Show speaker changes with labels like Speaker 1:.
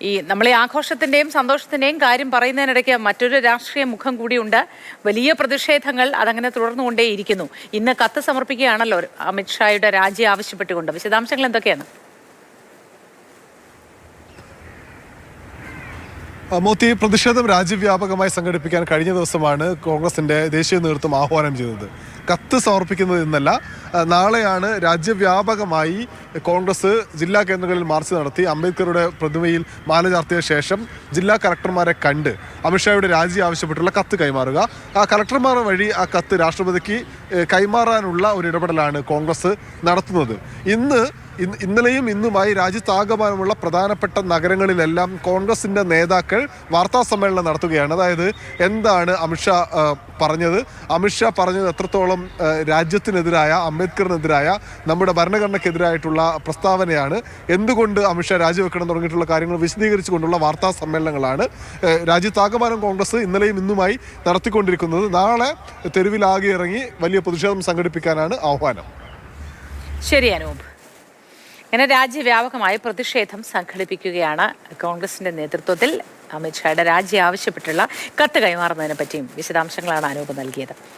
Speaker 1: ഈ നമ്മൾ ഈ ആഘോഷത്തിന്റെയും സന്തോഷത്തിന്റെയും കാര്യം പറയുന്നതിനിടയ്ക്ക് മറ്റൊരു രാഷ്ട്രീയ മുഖം കൂടിയുണ്ട്. വലിയ പ്രതിഷേധങ്ങൾ അതങ്ങനെ തുടർന്നുകൊണ്ടേയിരിക്കുന്നു. ഇന്ന് കത്ത് സമർപ്പിക്കുകയാണല്ലോ അമിത്ഷായുടെ രാജി ആവശ്യപ്പെട്ടുകൊണ്ട്. വിശദാംശങ്ങൾ എന്തൊക്കെയാണ്?
Speaker 2: മോത്തി പ്രതിഷേധം രാജ്യവ്യാപകമായി സംഘടിപ്പിക്കാൻ കഴിഞ്ഞ ദിവസമാണ് കോൺഗ്രസിന്റെ ദേശീയ നേതൃത്വം ആഹ്വാനം ചെയ്തത്. കത്ത് സമർപ്പിക്കുന്നത് ഇന്നല്ല നാളെയാണ് രാജ്യവ്യാപകമായി കോൺഗ്രസ് ജില്ലാ കേന്ദ്രങ്ങളിൽ മാർച്ച് നടത്തി. അംബേദ്കറുടെ പ്രതിമയിൽ മാല ചാർത്തിയ ശേഷം ജില്ലാ കലക്ടർമാരെ കണ്ട് അമിത്ഷായുടെ രാജി ആവശ്യപ്പെട്ടുള്ള കത്ത് കൈമാറുക. ആ കലക്ടർമാർ വഴി ആ കത്ത് രാഷ്ട്രപതിക്ക് കൈമാറാനുള്ള ഒരു ഇടപെടലാണ് കോൺഗ്രസ് നടത്തുന്നത്. ഇന്ന് ഇന്ന് ഇന്നലെയും ഇന്നുമായി രാജ്യത്താകമാനമുള്ള പ്രധാനപ്പെട്ട നഗരങ്ങളിലെല്ലാം കോൺഗ്രസിന്റെ നേതാക്കൾ വാർത്താ സമ്മേളനം നടത്തുകയാണ്. അതായത് എന്താണ് അമിത്ഷാ പറഞ്ഞത്? അമിത്ഷാ പറഞ്ഞത് എത്രത്തോളം രാജ്യത്തിനെതിരായ അംബേദ്കറിനെതിരായ നമ്മുടെ ഭരണഘടനയ്ക്കെതിരായിട്ടുള്ള പ്രസ്താവനയാണ്. എന്തുകൊണ്ട് അമിത്ഷാ രാജിവെക്കണം തുടങ്ങിയിട്ടുള്ള കാര്യങ്ങൾ വിശദീകരിച്ചു കൊണ്ടുള്ള വാർത്താ സമ്മേളനങ്ങളാണ് രാജ്യത്താകമാനം കോൺഗ്രസ് ഇന്നലെയും ഇന്നുമായി നടത്തിക്കൊണ്ടിരിക്കുന്നത്. നാളെ തെരുവിലാകെ ഇറങ്ങി വലിയ പ്രതിഷേധം സംഘടിപ്പിക്കാനാണ് ആഹ്വാനം.
Speaker 1: ശരി അനൂപ്. ഇങ്ങനെ രാജ്യവ്യാപകമായ പ്രതിഷേധം സംഘടിപ്പിക്കുകയാണ് കോൺഗ്രസിന്റെ നേതൃത്വത്തിൽ അമിത്ഷായുടെ രാജി ആവശ്യപ്പെട്ടുള്ള കത്ത് കൈമാറുന്നതിനെ പറ്റിയും വിശദാംശങ്ങളാണ് അനൂപ് നൽകിയത്.